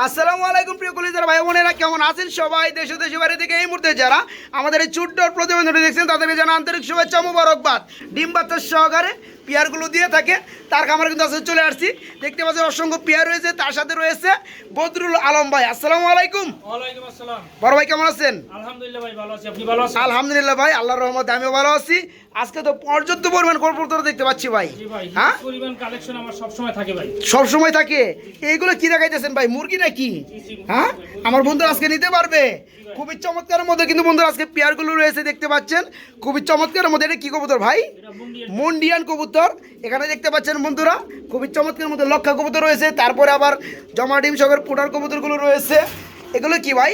আসসালামু আলাইকুম প্রিয় কলিজার ভাই বোনেরা, কেমন আছেন সবাই? দেশ দেশে বাড়ি বাইরে থেকে এই মুহূর্তে যারা আমাদের এই ছোট্ট প্রতিবেদনটি দেখছেন, তাদেরকে জানা আন্তরিক শুভেচ্ছা মুবারকবাদ। ডিম বাচ্চার সহকারে পেয়ারগুলো দিয়ে থাকে তার খামারে কিন্তু আসলে চলে আসছি। দেখতে পাচ্ছেন অসংখ্য পেয়ার রয়েছে তার সাথে রয়েছে বদরুল আলম ভাই। আসসালামু আলাইকুম। বড় ভাই কেমন আছেন? আলহামদুলিল্লাহ ভাই ভালো আছি। আপনি ভালো আছেন? আলহামদুলিল্লাহ ভাই আল্লাহর রহমতে আমিও ভালো আছি। আজকে তো পর্যাপ্ত পরিমাণ কর্পূর দেখতে পাচ্ছি ভাই। হ্যাঁ? হিউজ পরিমাণ কালেকশন আমার সব সময় থাকে ভাই। সব সময় থাকে। এইগুলো কি দেখাইতেছেন ভাই মুরগি নাকি? হ্যাঁ? আমার বন্ধুরা আজকে নিতে পারবে। খুবই চমৎকারের মধ্যে কিন্তু বন্ধুরা আজকে পেয়ারগুলো রয়েছে, দেখতে পাচ্ছেন। খুবই চমৎকারের মধ্যে, এটা কি কবুতর ভাই? মুন্ডিয়ান কবুতর। এখানে দেখতে পাচ্ছেন বন্ধুরা, খুবই চমৎকারের মধ্যে লক্ষা কবুতর রয়েছে, তারপরে আবার জমা ডিম সবের পুটার কবুতরগুলো রয়েছে। এগুলো কি ভাই?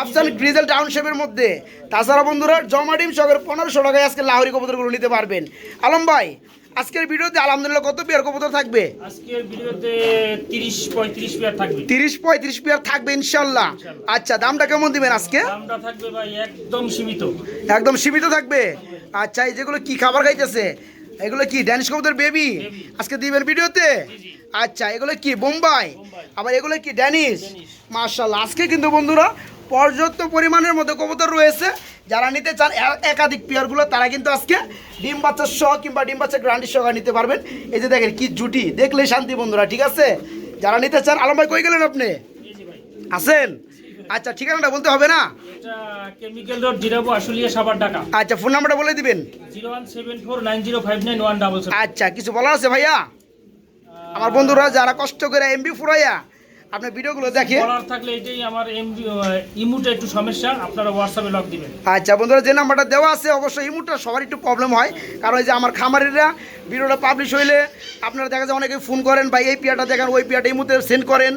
আফসান গ্রিজেল টাউনশিপের মধ্যে। তাছাড়া বন্ধুরা, জমা ডিম সবের পনেরোশো টাকায় আজকে লাহরি কবুতরগুলো নিতে পারবেন। আলম ভাই আজকের ভিডিওতে আলহামদুলিল্লাহ কত পেয়ার কবুতর থাকবে? আজকের ভিডিওতে 30 35 পেয়ার থাকবে। তিরিশ পঁয়ত্রিশ পেয়ার থাকবে ইনশাল্লাহ। আচ্ছা দামটা কেমন দিবেন আজকে? দামটা থাকবে ভাই একদম সীমিত। একদম সীমিত থাকবে? আচ্ছা এই যেগুলো কি খাবার খাইতেছে? এগুলো কি ড্যানিশ কবুতর বেবি আজকে দিবেন ভিডিওতে? আচ্ছা এগুলো কি বোম্বাই? আবার এগুলো কি ড্যানিশ মার্শাল্লাহ আজকে কিন্তু বন্ধুরা পর্যাপ্ত পরিমাণের মধ্যে কবুতর রয়েছে। যারা নিতে চান একাধিক পেয়ারগুলো তারা কিন্তু আজকে ডিম বাচ্চার সহ কিংবা ডিম বাচ্চার গ্রান্ডির সহ নিতে পারবেন। এই যে দেখেন কি জুটি দেখলে শান্তি বন্ধুরা ঠিক আছে? যারা নিতে চান আলম ভাই কই গেলেন আপনি? আছেন? আচ্ছা ঠিকানাটা বলতে হবে না? কেমিক্যাল রোড জিরাবো আশুলিয়া সাবার ঢাকা। আচ্ছা ফোন নাম্বারটা বলে দিবেন। 01749059177 আচ্ছা কিছু বলার আছে ভাইয়া? আমার বন্ধুরা যারা কষ্ট করে এমবি ফুরাইয়া আপনার ভিডিওগুলো দেখে। বলার থাকলে এটাই আমার ইমুটা একটু সমস্যা আপনারা হোয়াটসঅ্যাপে লক দিবেন। আচ্ছা বন্ধুরা যে নাম্বারটা দেওয়া আছে অবশ্যই মুহূর্তে সবার একটু প্রবলেম হয়। কারণ এই যে আমার খামারিরা ভিডিওটা পাবলিশ হইলে আপনারা দেখা যায় অনেকে ফোন করেন বা এই পিয়াটা দেখেন ওই পিয়াটা ইমুতে সেন্ড করেন।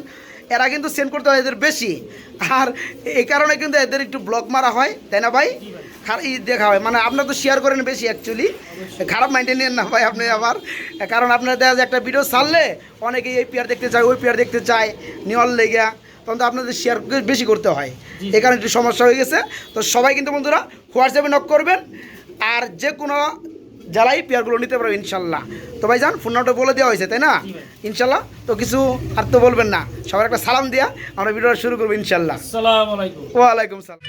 এরা কিন্তু সেন্ড করতে হয় এদের বেশি। আর এই কারণে কিন্তু এদের একটু ব্লক মারা হয় তাই না ভাই? খারাপ ই দেখা হয় মানে আপনারা তো শেয়ার করেন বেশি অ্যাকচুয়ালি খারাপ মাইন্ডে নেন না ভাই আপনি আবার। কারণ আপনার দেখা যায় একটা ভিডিও ছাড়লে অনেকেই এই পেয়ার দেখতে চায় ওই পেয়ার দেখতে চায় নেওয়ার লেগা তখন তো আপনাদের শেয়ার বেশি করতে হয়। এই কারণে একটু সমস্যা হয়ে গেছে। তো সবাই কিন্তু বন্ধুরা হোয়াটসঅ্যাপে নক করবেন। আর যে কোনো যারাই পেয়ারগুলো নিতে পারবে ইনশাল্লাহ। তো ভাই যান ফোন নাম্বারটা বলে দেওয়া হয়েছে তাই না? ইনশাল্লাহ। তো কিছু আর তো বলবেন না। সবার একটা সালাম দিয়া আমরা ভিডিওটা শুরু করব ইনশাল্লাহ। ওয়ালাইকুম সালাম।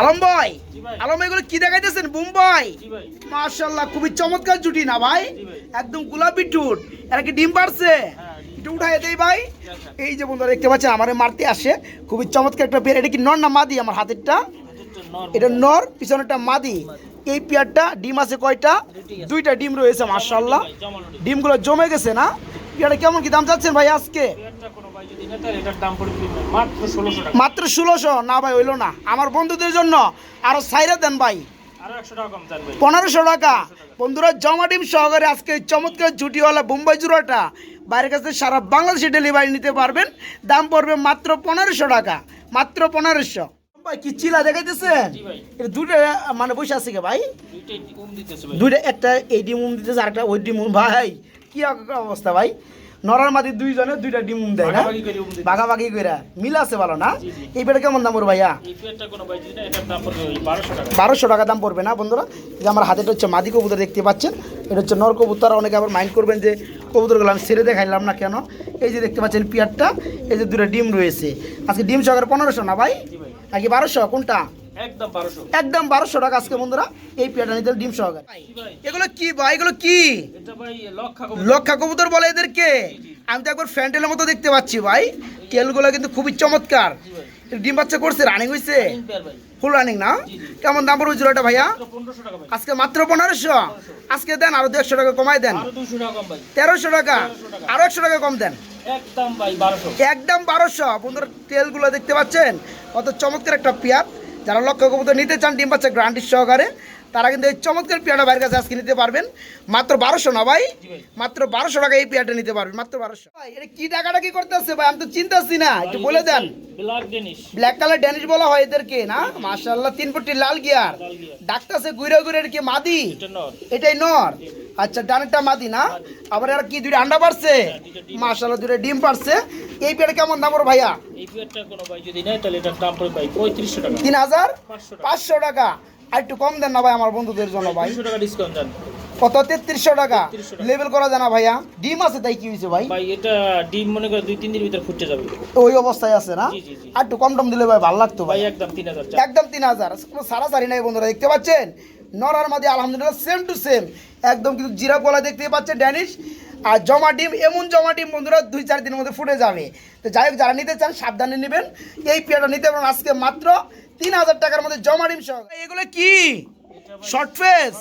আলম ভাই। আলম এগুলো কি দেখাইতেছেন? মুম্বাই মাশাল্লাহ খুবই চমৎকার জুটি না ভাই? একদম গোলাপি টুট এরা কি ডিম পারছে? হ্যাঁ, একটু উঠাই দেই ভাই। এই যে বন্ধুরা দেখতে পাচ্ছেন আমার মারতে আসে। খুবই চমৎকার একটা পেয়ার। এটা কি নর না মাদি আমার হাতেরটা? এটা নর পিছনেরটা মাদি। এই পেয়ারটা ডিম আছে কয়টা? দুইটা ডিম রয়েছে মাশাল্লাহ ডিমগুলো জমে গেছে না? পেয়ারটা কেমন কি দাম চাচ্ছেন ভাই আজকে? মাত্র ষোলোশো না ভাই হইল না। আমার বন্ধুদের জন্য আরও সাইরা দেন ভাই। পনেরোশো টাকা। বন্ধুরা জমা ডিম সহকারে আজকে চমৎকার জুটিওয়ালা বোম্বাই জুড়াটা বাইরের কাছে সারা বাংলাদেশে ডেলিভারি নিতে পারবেন। দাম পড়বে মাত্র পনেরোশো টাকা। মাত্র পনেরোশো। ভাই কি চিলা দেখাইতেছেন? এটা দুটো মানে বসে আছে কে ভাই? দুইটা একটা এই দিতেছে আরেকটা ওই ডিমুম ভাই কি অবস্থা ভাই? নরার দুইজনে দুইটা ডিমুম দেয় না? ভাগাভাগি করে উম দিতেছে। ভাগাভাগি করে মিল আছে ভালো না। এই কেমন দাম ভাইয়া? পড়বে ওই বারোশো টাকা। দাম পড়বে না বন্ধুরা? যে আমার হাতেটা হচ্ছে মাদি কবুতর দেখতে পাচ্ছেন। এটা হচ্ছে নর কবুতর অনেকে আবার মাইন্ড করবেন যে কবুতরগুলো আমি ছেড়ে দেখাইলাম না কেন? এই যে দেখতে পাচ্ছেন পিয়ারটা এই যে দুটো ডিম রয়েছে। আজকে ডিম সহকারে পনেরোশো না ভাই? নাকি বারোশো? কোনটা? একদম বারোশো। একদম বারোশো টাকা আজকে বন্ধুরা এই পিয়ারটা নিতে ডিম সহকারে। এগুলো কি ভাই? এগুলো কি? এটা ভাই লক্ষা কম লক্ষা কবুতর বলে এদেরকে? আমি তো একবার ফ্যান্টেলের মতো দেখতে পাচ্ছি ভাই। তেলগুলো কিন্তু খুবই চমৎকার। ডিম বাচ্চা করছে রানিং হয়েছে ফুল রানিং না? কেমন দাম পড়বে জোড়াটা ভাইয়া? আজকে মাত্র পনেরোশো? আজকে দেন আরও দেড়শো টাকা কমাই দেন। আরও দুশো টাকা কম ভাই। তেরোশো টাকা? আরও একশো টাকা কম দেন। একদম ভাই বারোশো। একদম বারোশো। বন্ধুরা তেলগুলো দেখতে পাচ্ছেন? কত চমৎকার একটা পেঁয়াজ যারা লক্ষ্য কবুতর নিতে চান ডিম পাচ্ছে গ্রান্টির সহকারে তারা কিন্তু এই চমৎকার পেয়ারটা বাইরের কাছে আজকে নিতে পারবেন। মাত্র বারোশো না ভাই? মাত্র বারোশো টাকা এই পেয়ারটা নিতে পারবেন মাত্র বারোশো। ভাই এটা কি টাকাটা কি করতেছে ভাই? আমি তো চিন্তাছি না একটু বলে দেন। ব্ল্যাক কালার ড্যানিশ বলা হয় এদেরকে না? মাশাল্লাহ তিন ফুটি লাল গিয়ার। ডাকতেছে ঘুরে ঘুরে কি মাদি? এটাই নর। আচ্ছা ডানেরটা মাদি না? আবার এরা কি দুইটা আন্ডা পারছে? মাশাল্লাহ দুইটা ডিম পারছে। এই পেয়ারটা কেমন দাম ওর ভাইয়া? এই পেয়ারটা কোনো ভাই যদি নেয় তাহলে এটার দাম পড়বে ভাই পঁয়ত্রিশশো টাকা। তিন হাজার পাঁচশো টাকা। আর একটু কম দেন না ভাই আমার বন্ধুদের জন্য ভাই। দুশো টাকা ডিসকাউন্ট দেন। কত? তেত্রিশশো টাকা। 3300 টাকা। লেবেল করা জানা ভাইয়া। ডিম আছে তাই কি হয়েছে ভাই? ভাই এটা ডিম মনে করে দুই তিন দিনের ভিতরে ফুটে যাবে। ওই অবস্থায় আছে না। আর একটু কম টম দিলে ভাই ভালো লাগতো ভাই। একদম তিন হাজার একদম তিন হাজার। কোনো সারাসারি নাই বন্ধুরা দেখতে পাচ্ছেন? নরার মাঝে আলহামদুলিল্লাহ সেম টু সেম একদম কিন্তু জিরা কলা দেখতে পাচ্ছে ড্যানিশ। আর জমা ডিম এমন জমা ডিম বন্ধুরা দুই চার দিনের মধ্যে ফুটে যাবে। তো যাই হোক যারা নিতে চান সাবধানে নেবেন। এই পেয়ারটা নিতে পারেন আজকে মাত্র তিন হাজার টাকার মধ্যে জমা ডিম সহ। এগুলো কি? শর্ট ফেস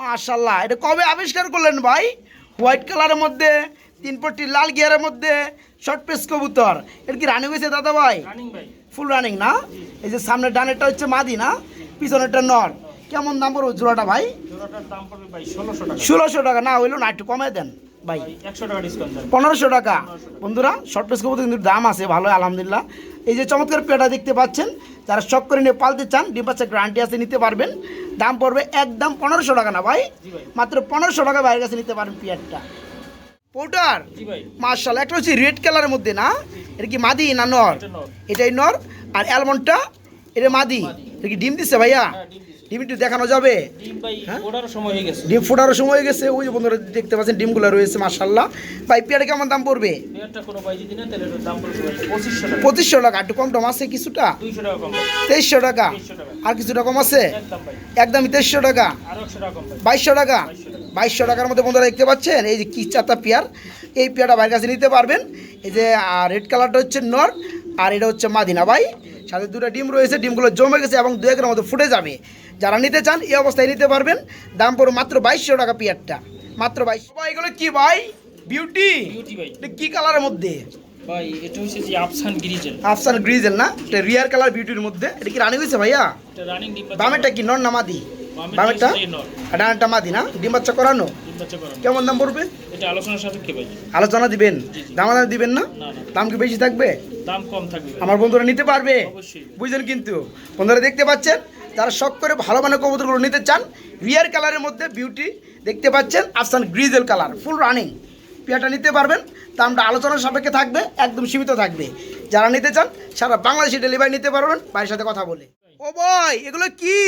মাশাল্লাহ এটা কবে আবিষ্কার করলেন ভাই? হোয়াইট কালারের মধ্যে তিন পট্টি লাল গিয়ারের মধ্যে শর্ট পেস কবুতর। এটা কি রানিং হয়েছে দাদা ভাই? ফুল রানিং না? এই যে সামনের ডানেরটা হচ্ছে মাদি না? পিছনেরটা নর। কেমন দাম পড়বে জোড়াটা ভাই? ষোলোশো টাকা। না হইল না একটু কমে দেন ভাই। পনেরোশো টাকা। বন্ধুরা শর্ট পেস কবুতর কিন্তু দাম আছে ভালো আলহামদুলিল্লাহ। এই যে চমৎকার পেটা দেখতে পাচ্ছেন যারা শখ করে নিয়ে পালতে চান ডিম বাচ্চা গ্যারান্টি আছে নিতে পারবেন। দাম পড়বে একদম পনেরোশো টাকা না ভাই? মাত্র পনেরোশো টাকা বাইরের কাছে নিতে পারবেন পেয়ারটা। পোটার মার্শাল একটা হচ্ছে রেড কালারের মধ্যে না? এটা কি মাদি না নর? এটাই নর। আর অ্যালমন্ডটা এটা মাদি? মাদি। এটা কি ডিম দিচ্ছে ভাইয়া? হ্যাঁ ডিম একটু দেখানো যাবে? ডিম হ্যাঁ? সময় হয়ে গেছে। ফোটারও সময় হয়ে গেছে। ওই যে বন্ধুরা দেখতে পাচ্ছেন ডিমগুলো রয়েছে মার্শাল্লাহ ভাই পেয়ারে কেমন দাম পড়বে? পঁচিশশো টাকা। একটু কম টম আছে কিছুটা? তেইশশো টাকা। আর কিছুটা কম আছে? একদমই তেইশশো টাকা। বাইশশো টাকা? বাইশশো টাকার মধ্যে বন্ধুরা দেখতে পাচ্ছেন এই যে কি চারটা পেয়ার। এই পেয়ারটা ভাইয়ের কাছে নিতে পারবেন। এই যে রেড কালারটা হচ্ছে নর আর এটা হচ্ছে মাদিনা ভাই। সাথে দুটো ডিম রয়েছে ডিমগুলো জমে গেছে এবং দু একের মধ্যে ফুটে যাবে। যারা নিতে চান এই অবস্থায় নিতে পারবেন। দাম পড়বে মাত্র বাইশশো টাকা পেয়ারটা। মাত্র বাইশ ভাই এগুলো কি ভাই? বিউটি বিউটি ভাই। কি কালারের মধ্যে? ভাই এটা হচ্ছে যে আফসান গ্রিজেল আফসান গ্রিজেল না? এটা রিয়ার কালার বিউটির মধ্যে। এটা কি রানি হয়েছে ভাইয়া? এটা রানিং ডিম কি নর না মাদি? বামেরটা বামেরটা? হচ্ছে নর। আর ডানারটা মাদি না? ডিম বাচ্চা করানো? ডিম বাচ্চা করানো। কেমন দাম পড়বে? এটা আলোচনার সাপেক্ষে ভাই। আলোচনা দিবেন? জি, জি। দিবেন না? দাম কি বেশি থাকবে? দাম কম থাকবে আমার বন্ধুরা নিতে পারবে? অবশ্যই। বুঝলেন কিন্তু? বন্ধুরা দেখতে পাচ্ছেন? যারা শখ করে ভালো মানের কবুতরগুলো নিতে চান, রিয়ার কালারের মধ্যে বিউটি দেখতে পাচ্ছেন আফসান গ্রিজেল কালার ফুল রানিং পেয়াটা নিতে পারবেন দামটা আলোচনার সাপেক্ষে থাকবে, একদম সীমিত থাকবে। যারা নিতে চান, সারা বাংলাদেশে ডেলিভারি নিতে পারবেন বাড়ির সাথে কথা বলে। ও ভাই এগুলো কি?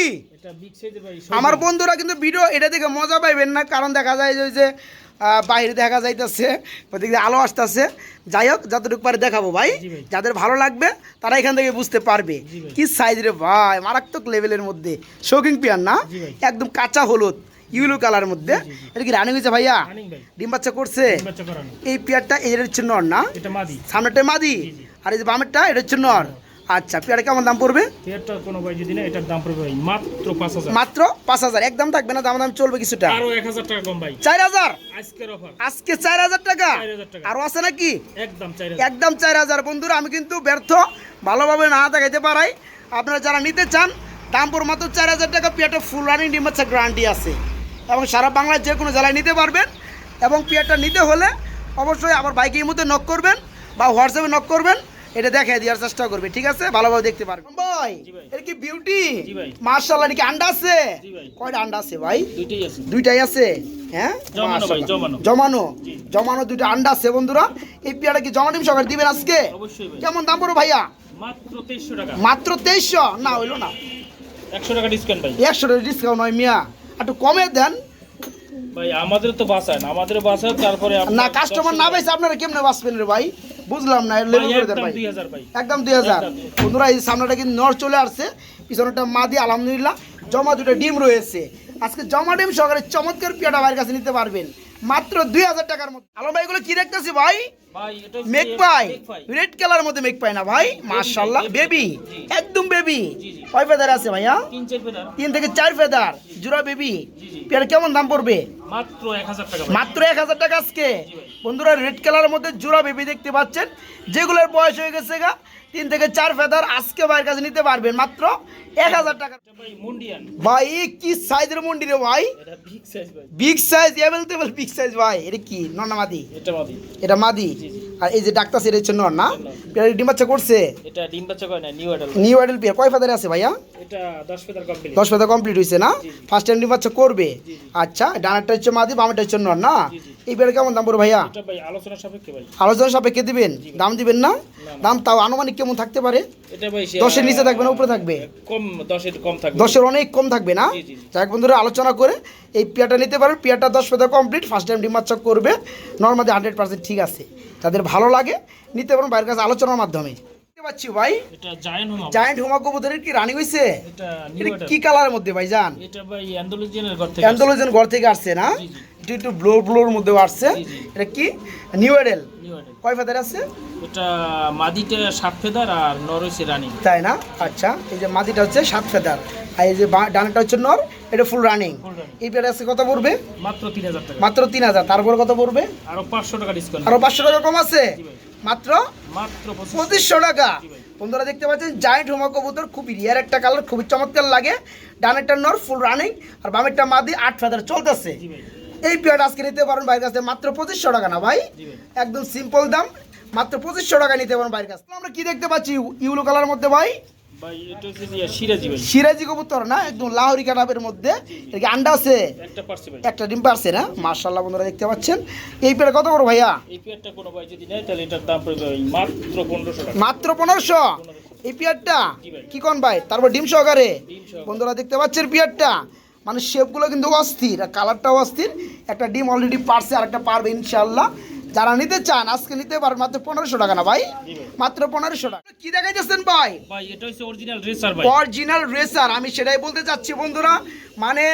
আমার বন্ধুরা কিন্তু ভিডিও এটা দেখে মজা পাইবেন না কারণ দেখা যায় যে ওই যে আহ, বাইরে দেখা যাইতেছে ওদিকে আলো আসতেছে। যাই হোক যতটুকু পারে দেখাবো ভাই। যাদের ভালো লাগবে তারা এখান থেকে বুঝতে পারবে। কি সাইজ রে ভাই মারাত্মক লেভেলের মধ্যে। শৌকিং পিয়ার না? একদম কাঁচা হলুদ ইউলো কালার মধ্যে। এটা কি রানিং হয়েছে ভাইয়া? ডিম বাচ্চা করছে? এই পেয়ারটা এই হচ্ছে নর না? এটা মাদি। আর এই যে বামেরটা এটা হচ্ছে নর। আচ্ছা পেয়ারটা কেমন দাম পড়বে? পেয়ারটা কোনো ভাই যদি না এটার দাম পড়বে ভাই মাত্র পাঁচ হাজার। মাত্র পাঁচ হাজার একদম থাকবে না দাম দাম চলবে কিছুটা। আরও এক হাজার টাকা কম ভাই। চার হাজার? আজকের অফার আজকে চার হাজার টাকা? 4,000 টাকা। আরও আছে নাকি? একদম চাই হাজার। একদম চার হাজার। বন্ধুরা আমি কিন্তু ব্যর্থ ভালোভাবে না দেখাইতে পারাই। আপনারা যারা নিতে চান দাম পর মাত্র চার হাজার টাকা। পিয়াটা ফুল রানিং ডিম বাচ্চা গ্যারান্টি আছে। এবং সারা বাংলার যে কোনো জেলায় নিতে পারবেন। এবং পিয়ারটা নিতে হলে অবশ্যই আমার বাইকের মধ্যে নক করবেন বা হোয়াটসঅ্যাপে নক করবেন। এটা দেখে দেওয়ার চেষ্টা করবে ঠিক আছে? ভালোভাবে দেখতে পারবেন ভাই। এটা কি বিউটি মার্শাল্লাহ নাকি আন্ডা আছে? ভাই। কয়টা আন্ডা আছে ভাই? দুইটাই আছে। দুইটাই আছে? হ্যাঁ? জমানো জমানো। জমানো? জি। জমানো দুইটা আন্ডা আছে বন্ধুরা। এই পেয়ারা কি জমা সকাল দিবেন আজকে? অবশ্যই কেমন দাম পড়ো ভাইয়া? মাত্র তেইশশো টাকা। মাত্র তেইশশো? না হইল না। একশো টাকা ডিসকাউন্ট ভাই। একশো টাকা ডিসকাউন্ট হয় মিয়া। একটু কমে দেন। ভাই আমাদের তো বাঁচায় না। আমাদের বাঁচায় তারপরে না কাস্টমার না পাইছে আপনারা কেমনে বাঁচবেন রে ভাই? বুঝলাম না লেবু করে দেন একদম ভাই। দুই হাজার ভাই। একদম দুই হাজার। বন্ধুরা এই সামনেটা কিন্তু নর চলে আসছে পিছনেটা মা দিয়ে আলহামদুলিল্লাহ। জমা দুটো ডিম রয়েছে। আজকে জমা ডিম সহকারে চমৎকার পিয়াটা ভাইয়ের কাছে নিতে পারবেন। মাত্র দুই হাজার টাকার মতো আলম ভাই এগুলো কি দেখতেছি ভাই? মেক পাই। রেড কালার মধ্যে মেক পাই না ভাই মাশাআল্লাহ বেবি একদম বেবি। কয় ফেদার আছে ভাইয়া? তিন থেকে চার ফেদার জুরা বেবি। পেয়ার কেমন দাম পড়বে? মাত্র এক হাজার টাকা আজকে। বন্ধুরা রেড কালারের মধ্যে জোড়া বেবি দেখতে পাচ্ছেন। যেগুলোর বয়স হয়ে গেছে গা তিন থেকে চার ফেদার আজকে ভাইয়ের কাছে নিতে পারবেন মাত্র এক হাজার টাকা। ভাই কি সাইজের মন্ডি রে ভাই? বিগ সাইজ ভাই। বিগ সাইজ ভাই। এটা কি? নন্না মাদি? এটা মাদি। আর এই যে ডাক্তার সেটা হচ্ছে নর না? পেয়ার ডিম বাচ্চা করছে? এটা ডিম বাচ্চা করে না new adult new adult pair. কয় ফেদারে আছে ভাইয়া? এটা দশ ফেদার কমপ্লিট দশ ফেদার কমপ্লিট হইছে না? ফার্স্ট টাইম ডিম বাচ্চা করবে। আচ্ছা ডানাটা হচ্ছে মাদি বামটা হচ্ছে নর না। এই পেয়ার কেমন দাম পড়বে ভাইয়া? এটা ভাই আলোচনা সাপেক্ষে ভাই। আলোচনা সাপেক্ষে দিবেন? দাম দিবেন না। দাম তাও আনুমানিক কেমন থাকতে পারে? দশের নিচে থাকবে না উপরে থাকবে? কম দশের কম থাকবে। দশের অনেক কম থাকবে না। যাক বন্ধুরা আলোচনা করে এই পেয়ারটা নিতে পারেন। পেয়ারটা দশ পেতা কমপ্লিট ফার্স্ট টাইম ডিম করবে। নর্মালি হান্ড্রেড পার্সেন্ট ঠিক আছে। তাদের ভালো লাগে নিতে পারেন। বাইরের কাছে আলোচনার মাধ্যমে। পাচ্ছি ভাই। এটা জায়ান্ট হোম জায়েন্ট হোমা কবুতরের কি রানিং হয়েছে এটা নিউ এটা এটা কি কালারের মধ্যে ভাই জান এটা ভাই অ্যান্ডোলজিনের ঘর থেকে আসছে। ঘর থেকে আসছে না। একটু ব্লো ব্লোর মধ্যেও আসছে। এটা কি? নিউ এডেল কয় ফেদার আছে? এটা মাদিটা সাত ফেদার আর রানিং তাই না? আচ্ছা এই যে মাদিটা হচ্ছে সাত ফেদার আর এই যে ডানাটা হচ্ছে নর। এটা ফুল রানিং। এই পেয়ার আছে কত পড়বে? মাত্র তিন হাজার টাকা। মাত্র তিন হাজার। তারপর কত পড়বে? আরও পাঁচশো টাকা ডিসকাউন্ট আরও পাঁচশো টাকা কম আছে? মাত্র মাত্র পঁচিশ পঁচিশশো টাকা। বন্ধুরা দেখতে পাচ্ছেন জায়েন্ট হোমা কবুতর খুবই রিয়ার একটা কালার খুবই চমৎকার লাগে। ডানেরটা নর ফুল রানিং আর বামেরটা মাদি আট ফেদার চলতেছে। এই পেয়ারটা আজকে নিতে পারেন বাইরের কাছে মাত্র পঁচিশশো টাকা না ভাই? একদম সিম্পল দাম মাত্র পঁচিশশো টাকা নিতে পারেন বাইরের কাছে আমরা কি দেখতে পাচ্ছি ইউলো কালার মধ্যে ভাই? সিরাজি কবুতর না একদম লাহরি কাটাবের মধ্যে। এটা আন্ডা আছে? একটা ডিম পারছে না? মার্শাল্লাহ বন্ধুরা দেখতে পাচ্ছেন। এই পেয়ার কত বড় ভাইয়া? মাত্র পনেরোশো এই পিয়ারটা? কি কোন ভাই? তারপর ডিম সহকারে। বন্ধুরা দেখতে পাচ্ছেন পিয়ারটা? মানে শেপগুলো কিন্তু অস্থির আর কালারটাও অস্থির। একটা ডিম অলরেডি পারছে আর একটা পারবে ইনশাল্লাহ যারা নিতে চান আজকে নিতে পারেন মাত্র পনেরোশো টাকা না ভাই? মাত্র পনেরোশো টাকা। কি দেখাইতেছেন ভাই? ভাই এটা হচ্ছে অরিজিনাল রেসার ভাই। অরিজিনাল রেসার আমি সেটাই বলতে চাচ্ছি বন্ধুরা। মানে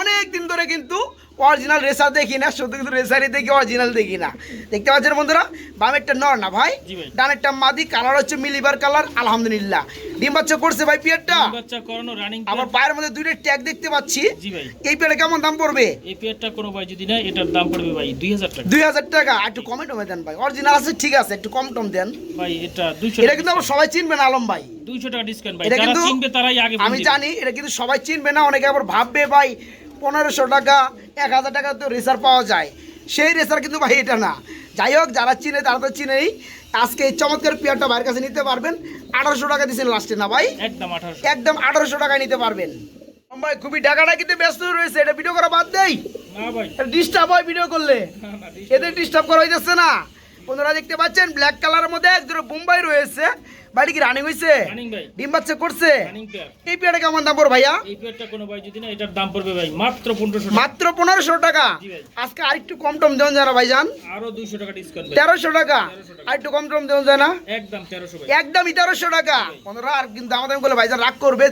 অনেক দিন ধরে কিন্তু অরিজিনাল রেসার দেখি না শুধু কিন্তু রেসারই দেখি অরিজিনাল দেখি না। দেখতে পাচ্ছেন বন্ধুরা? বামেরটা নর না ভাই। ডানেরটা মাদি কালার হচ্ছে মিলিবার কালার আলহামদুলিল্লাহ। ডিম বাচ্চা করছে ভাই পিয়ারটা? ডিম বাচ্চা করানো রানিং আবার পায়ের মধ্যে দুইটা ট্যাগ দেখতে পাচ্ছি। এই পেয়ারে কেমন দাম পড়বে? এই পেয়ারটা কোনো ভাই যদি নেয় এটার দাম পড়বে ভাই দুই হাজার টাকা। দুই হাজার টাকা। আর একটু কমে টমে দেন ভাই। অরিজিনাল আছে ঠিক আছে একটু কম টম দেন। ভাই এটা দুইশো এটা কিন্তু আবার সবাই চিনবে না আলম ভাই। দুইশো টাকা ডিসকাউন্ট ভাই। এটা যারা কিন্তু চিনবে তারাই আগে আমি জানি এটা কিন্তু সবাই চিনবে না অনেকে আবার ভাববে ভাই পনেরোশো টাকা এক হাজার টাকা তো রেসার পাওয়া যায়। সেই রেসার কিন্তু ভাই এটা না। যাই হোক যারা চিনে তারা তো চিনেই। আজকে এই চমৎকার পেয়ারটা ভাইয়ের কাছে নিতে পারবেন। আঠারোশো টাকা দিচ্ছেন লাস্টে না ভাই? একদম আঠারোশো। একদম আঠারোশো টাকায় নিতে পারবেন। ভাই খুবই ডাকাটা কিন্তু ব্যস্ত রয়েছে। এটা ভিডিও করা বাদ দেই। না ডিস্টার্ব হয় ভিডিও করলে। এদের ডিস্টার্ব করা হইতেছে না। বন্ধুরা দেখতে পাচ্ছেন ব্ল্যাক কালারের মধ্যে একদম বোম্বাই রয়েছে। বাড়ি কি রানিং হয়েছে ডিম বাচ্চা করছে? এই পেয়ারটা কেমন দাম পড়ো ভাইয়া? এই পেয়ারটা কোনো ভাই যদি না এটার দাম পড়বে ভাই মাত্র পনেরোশো মাত্র পনেরোশো টাকা? জি ভাই। আজকে আরেকটু কম টম দেওয়া যায় না ভাইজান? আরও দুইশো টাকা ডিসকাউন্ট ভাই। তেরোশো টাকা? আর একটু কম টম দেওয়া যায় না? একদম তেরোশো ভাই। একদমই তেরোশো টাকা। পনেরো আর কিন্তু আমাদের বলে ভাইজান রাগ করবে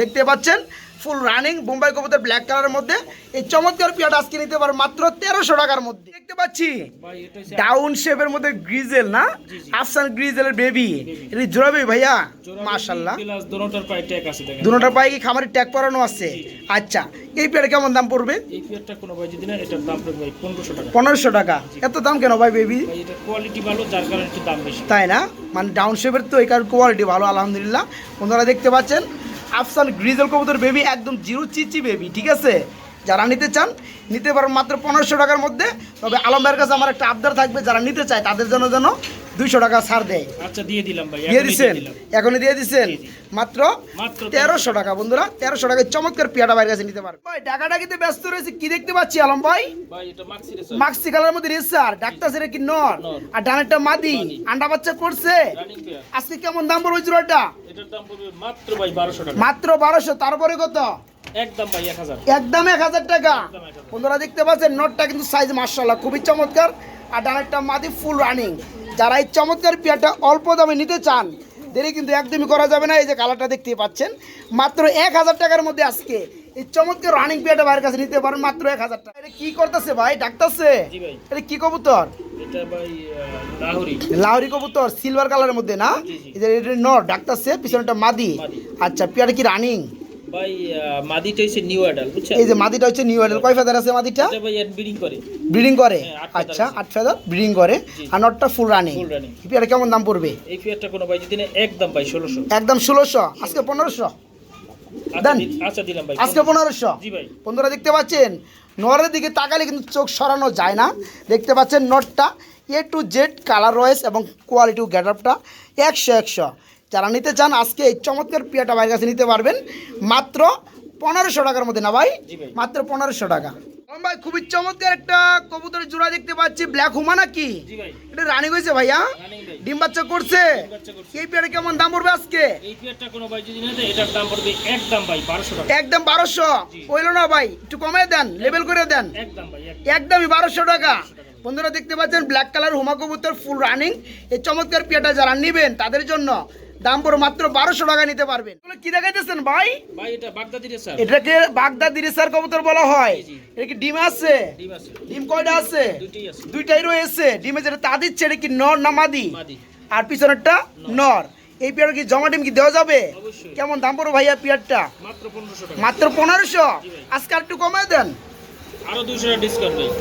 দেখতে পাচ্ছেন? ফুল রানিং বোম্বাই কবুতর ব্ল্যাক কালারের মধ্যে। এই চমৎকার পিয়াটা আজকে নিতে পারো মাত্র তেরোশো টাকার মধ্যে। দেখতে পাচ্ছি? ডাউন শেপের মধ্যে গ্রিজেল না। আফসান গ্রিজেলের বেবি এটা জোড়াবে ভাইয়া? মাশাল্লাহ দোনোটার পায়ে ট্যাগ আছে দেখেন। দুটার পায়ে কি খামারের ট্যাগ করানো আছে? আচ্ছা এই পেয়ারে কেমন দাম পড়বে? এই পনেরোশো টাকা। এত দাম কেন ভাই বেবি ভাই এটা কোয়ালিটি ভালো যার কারণে একটু দাম বেশি। তাই না? মানে ডাউন শেপের তো এখানে কোয়ালিটি ভালো আলহামদুলিল্লাহ। বন্ধুরা দেখতে পাচ্ছেন আফসান গ্রিজেল কবুতর বেবি একদম জিরো চিচি বেবি ঠিক আছে? যারা নিতে চান নিতে পারেন মাত্র পনেরোশো টাকার মধ্যে। তবে আলম ভাইয়ের কাছে আমার একটা আবদার থাকবে যারা নিতে চায় তাদের জন্য যেন দুইশো টাকা ছাড় দেয়। আচ্ছা দিয়ে দিলাম ভাই দিয়ে দিচ্ছেন এখনই দিয়ে দিচ্ছেন মাত্র তেরোশো টাকা বন্ধুরা তেরোশো টাকায় চমৎকার পিয়াটা বাইরের কাছে নিতে পারবে ভাই টাকাটা কিন্তু ব্যস্ত রয়েছে কি দেখতে পাচ্ছি আলম ভাই মাক্সি কালার মধ্যে রেসার ডাক্তার সেটা কি নর। আর ডানেরটা মাদি মাদি। আন্ডা বাচ্চা করছে আজকে কেমন দাম পড়বে জোড়াটা? মাত্র বারোশো তারপরে কত? একদম ভাই এক হাজার। একদম টাকা। বন্ধুরা দেখতে পাচ্ছেন নোটটা কিন্তু সাইজ মার্শাল্লাহ খুবই চমৎকার। আর ডানেরটা মাদি ফুল রানিং যারা এই চমৎকার পেয়ারটা অল্প দামে নিতে চান দেরি কিন্তু একদমই করা যাবে না। এই যে কালারটা দেখতেই পাচ্ছেন মাত্র এক হাজার টাকার মধ্যে আজকে এই চমৎকার রানিং পেয়ারটা বাইরের কাছে নিতে পারেন মাত্র এক হাজার টাকা। এটা কি করতেছে ভাই? ডাকতেছে? এটা কি কবুতর? লাহোরি। কবুতর সিলভার কালারের মধ্যে না? এটা নর ডাকতেছে পিছনেটা মাদি। মাদি। আচ্ছা পেয়ারটা কি রানিং ভাই আহ, মাদিটা হচ্ছে নিউ অ্যাডাল বুঝছেন? এই যে মাদিটা হচ্ছে নিউ এডেল কয় ফেদার আছে মাদিটা? এটা ভাই ব্রিডিং করে। ব্রিডিং করে? হ্যাঁ, আচ্ছা আট ফেদার ব্রিডিং করে। আর নটটা ফুল রানিং। পেয়ারা কেমন দাম পড়বে? এই পেয়ারটা কোনো ভাই যদি একদম ভাই আজকে আচ্ছা দেন। আচ্ছা দিলাম ভাই আজকে পনেরোশো। জি ভাই। বন্ধুরা দেখতে পাচ্ছেন? নরের দিকে তাকালে কিন্তু চোখ সরানো যায় না। দেখতে পাচ্ছেন নটটা এ টু জেড কালার রয়েস এবং কোয়ালিটি গেট আপটা একশো একশো। যারা নিতে চান আজকে এই চমৎকার পিয়াটা বাইরের কাছে নিতে পারবেন। মাত্র পনেরোশো টাকার মধ্যে না ভাই? মাত্র পনেরোশো টাকা। ভাই খুবই চমৎকার একটা কবুতরের জোড়া দেখতে পাচ্ছি। ব্ল্যাক হুমা নাকি? এটা রানিং হয়েছে ভাইয়া? ডিম বাচ্চা করছে? এই পেয়ারে কেমন দাম পড়বে আজকে? এই পেয়ারটা কোনো ভাই যদি নেয় এটার দাম পড়বে একদম ভাই বারোশো টাকা। একদম বারোশো? হইল না ভাই একটু কমে দেন লেবেল করে দেন। একদম ভাই একদমই বারোশো টাকা। বন্ধুরা দেখতে পাচ্ছেন ব্ল্যাক কালার হুমা কবুতর ফুল রানিং এই চমৎকার পেয়াটা যারা নিবেন তাদের জন্য দাম পড়ে মাত্র বারোশো টাকা নিতে পারবেন। কি দেখাইতেছেন ভাই? বাগদাদি এটাকে বাগদা দিরেসার কবুতর বলা হয়। এটা কি ডিম আছে? ডিম আছে। কয়টা আছে? দুইটাই রয়েছে। ডিমে যেটা তা দিচ্ছে এটা কি নর না মাদি? মাদি। আর পিছনেরটা নর। এই পেয়ার কি জমা ডিম কি দেওয়া যাবে? কেমন দাম পড়ো ভাইয়া পেয়ারটা? মাত্র পনেরোশো মাত্র পনেরোশো? আজকে আর একটু কমায় দেন।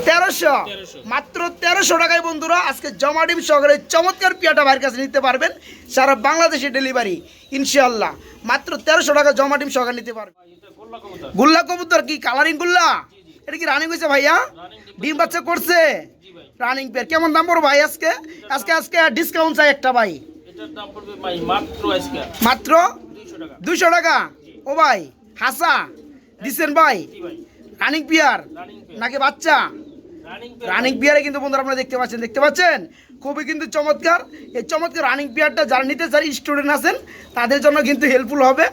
তেরোশো। মাত্র তেরোশো টাকায় বন্ধুরা আজকে জমা ডিম সহকারে চমৎকার পিয়াটা ভাইয়ের কাছে নিতে পারবেন। সারা বাংলাদেশে ডেলিভারি ইনশাল্লাহ মাত্র তেরোশো টাকা জমা ডিম সহকারে নিতে পারবেন। গোল্লা কবুতর। কি কালারিং গুল্লা? এটা কি রানিং হয়েছে ভাইয়া? ডিম বাচ্চা করছে? রানিং পেয়ার কেমন দাম পড়ো ভাই আজকে? আজকে আজকে ডিসকাউন্ট চাই একটা ভাই। মাত্র দুইশো টাকা। ও ভাই হাসা। দিচ্ছেন ভাই। রানিং পিয়ার নাকি বাচ্চা? রানিং পিয়ারে কিন্তু বন্ধুরা আপনারা দেখতে পাচ্ছেন দেখতে পাচ্ছেন? খুবই কিন্তু চমৎকার। এই চমৎকার রানিং পিয়ারটা যারা নিতে যারা স্টুডেন্ট আছেন তাদের জন্য কিন্তু হেল্পফুল হবে।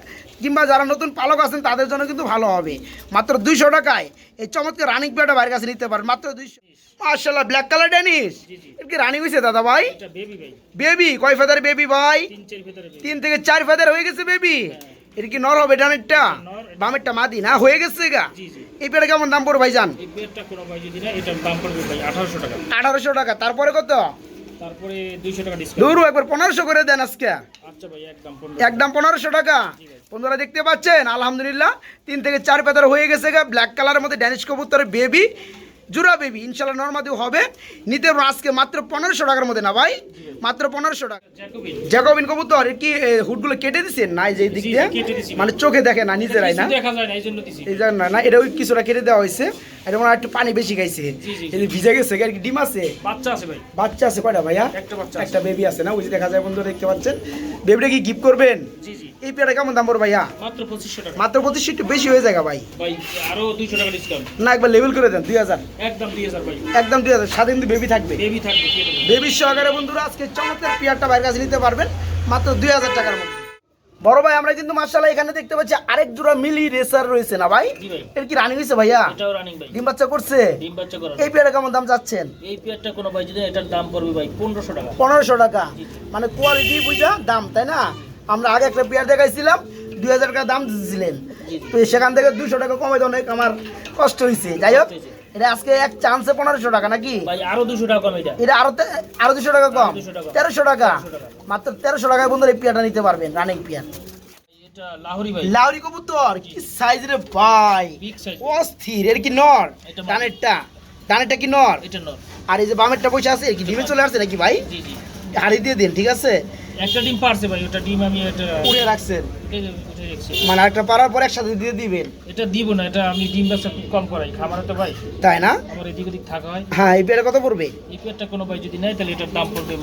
কিংবা যারা নতুন পালক আছেন তাদের জন্য কিন্তু ভালো হবে। মাত্র দুইশো টাকায় এই চমৎকার রানিং পিয়ারটা বাইরের কাছে নিতে পারেন। মাত্র দুইশো মার্শাল্লাহ ব্ল্যাক কালার ডেনিস কি রানিং হয়েছে দাদা ভাই? বেবি কয় ফেদার বেবি ভাই। তিন থেকে চার ফেদার হয়ে গেছে বেবি এটা কি নর হবে ডানেরটা? বামেরটা মাদি না? হয়ে গেছে গা? এই পেয়ারটা কেমন দাম পড়বে ভাই যান আঠারোশো টাকা। তারপরে কত? তারপরে দূর একবার পনেরোশো করে দেন আজকে। আচ্ছা একদম একদম পনেরোশো। টাকা। বন্ধুরা দেখতে পাচ্ছেন আলহামদুলিল্লাহ তিন থেকে চার পেতার হয়ে গেছে গা। ব্ল্যাক কালারের মধ্যে ড্যানিশ কবুতরের বেবি জুরা বেবি ইনশাল্লাহ নর্মাদিও হবে। নিতে আজকে মাত্র পনেরোশো টাকার মধ্যে না ভাই? মাত্র পনেরোশো টাকা। জ্যাকোবিন। কবুতর কি হুট হুডগুলো কেটে দিচ্ছেন না যে দিক দিয়ে। মানে চোখে দেখে না নিজেরাই না? এই জন্য না, এটা কিছুটা কেটে দেওয়া হয়েছে। এটা মনে একটু পানি বেশি খাইছে। এই ভিজে গেছে আর কি ডিম আছে? বাচ্চা আছে ভাই। বাচ্চা আছে কয়টা ভাইয়া? একটা বাচ্চা একটা বেবি আছে না? ওই যে দেখা যায় বন্ধুরা দেখতে পাচ্ছেন। বেবিটা কি গিফট করবেন? জি জি। এই পেয়ারা কেমন দাম পড়বে ভাইয়া? মাত্র পঁচিশশো টাকা। মাত্র পঁচিশশো একটু বেশি হয়ে যায় ভাই। ভাই আরও দুইশো টাকা ডিসকাউন্ট না একবার লেভেল করে দেন দুই হাজার। একদম দুই হাজার ভাই। একদম দুই হাজার। সাথে কিন্তু বেবি থাকবে। বেবি থাকবে বেবির সহকারে বন্ধুরা আজকে চমৎকার পেয়ারটা বাইরের কাছে নিতে পারবেন। মাত্র দুই হাজার টাকার মধ্যে। বড় ভাই আমরা কিন্তু মার্শাল্লাহ এখানে দেখতে পাচ্ছি আরেক জোড়া মিলি রেসার রয়েছে না ভাই? এর কি রানিং হয়েছে ভাইয়া? এটাও রানিং ভাই। ডিম বাচ্চা করছে? ডিম বাচ্চা করা এই পেয়ারা কেমন দাম যাচ্ছেন এই পেয়ারটা কোনো ভাই যদি এটার দাম পড়বে ভাই পনেরোশো টাকা। পনেরোশো টাকা। মানে কোয়ালিটি বুঝা দাম তাই না? আমরা আগে একটা পেয়ার দেখাইছিলাম দুই হাজার টাকা দাম দিয়েছিলেন তো সেখান থেকে দুশো টাকা কমে অনেক আমার কষ্ট হয়েছে যাই হোক এটা আজকে এক চান্সে পনেরোশো টাকা নাকি? ভাই আরও দুশো টাকা কম এটা। এটা আরও আরও দুশো টাকা কম? তেরোশো টাকা? মাত্র তেরোশো টাকায় বন্ধুরা এই পেয়ারটা নিতে পারবেন রানিং পেয়ার। এটা লাহোরি ভাই। লাউরি কবুতর কি সাইজ রে ভাই। অস্থির এর কি নর? এটা মাদি। ডানেরটা। ডানেরটা কি নর? আর এই যে বামেরটা বসে আছে কি ডিমে চলে আসছে নাকি ভাই? হাড়ি দিয়ে দিন ঠিক আছে? একটা ডিম পারছে ভাই ওটা ডিম আমি এটা উড়ে রাখছেন। মানে একটা পারার পর একসাথে দিয়ে দিবেন? এটা দিব না এটা আমি ডিম ব্যবসা খুব কম করাই খাবার তো ভাই। তাই না? আমার এদিক ওদিক থাকা হয়। হ্যাঁ এই পেয়ারা কত পড়বে? এই পেয়ারটা কোনো ভাই যদি নেয় তাহলে এটার দাম পড়বে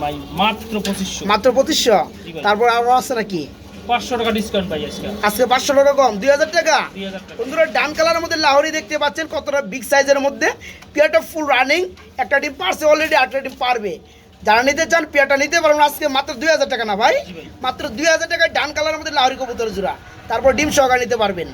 মাত্র পঁচিশশো। মাত্র পঁচিশশো? তারপর আরও আছে নাকি? পাঁচশো টাকা ডিসকাউন্ট পাই আজকে। আজকে পাঁচশো টাকা কম দুই হাজার টাকা? দুই হাজার টাকা। বন্ধুরা ডান কালারের মধ্যে লাহোরি দেখতে পাচ্ছেন কতটা বিগ সাইজের মধ্যে। পেয়ারটা ফুল রানিং একটা ডিম পারছে অলরেডি আটটা ডিম পারবে। যারা নিতে চান পেয়াটা নিতে পারবেন আজকে মাত্র দুই হাজার টাকা না ভাই? মাত্র দুই হাজার টাকায় ডান কালারের মধ্যে লাহরি কবুতর জোড়া। তারপর ডিম সহকারে নিতে পারবেন।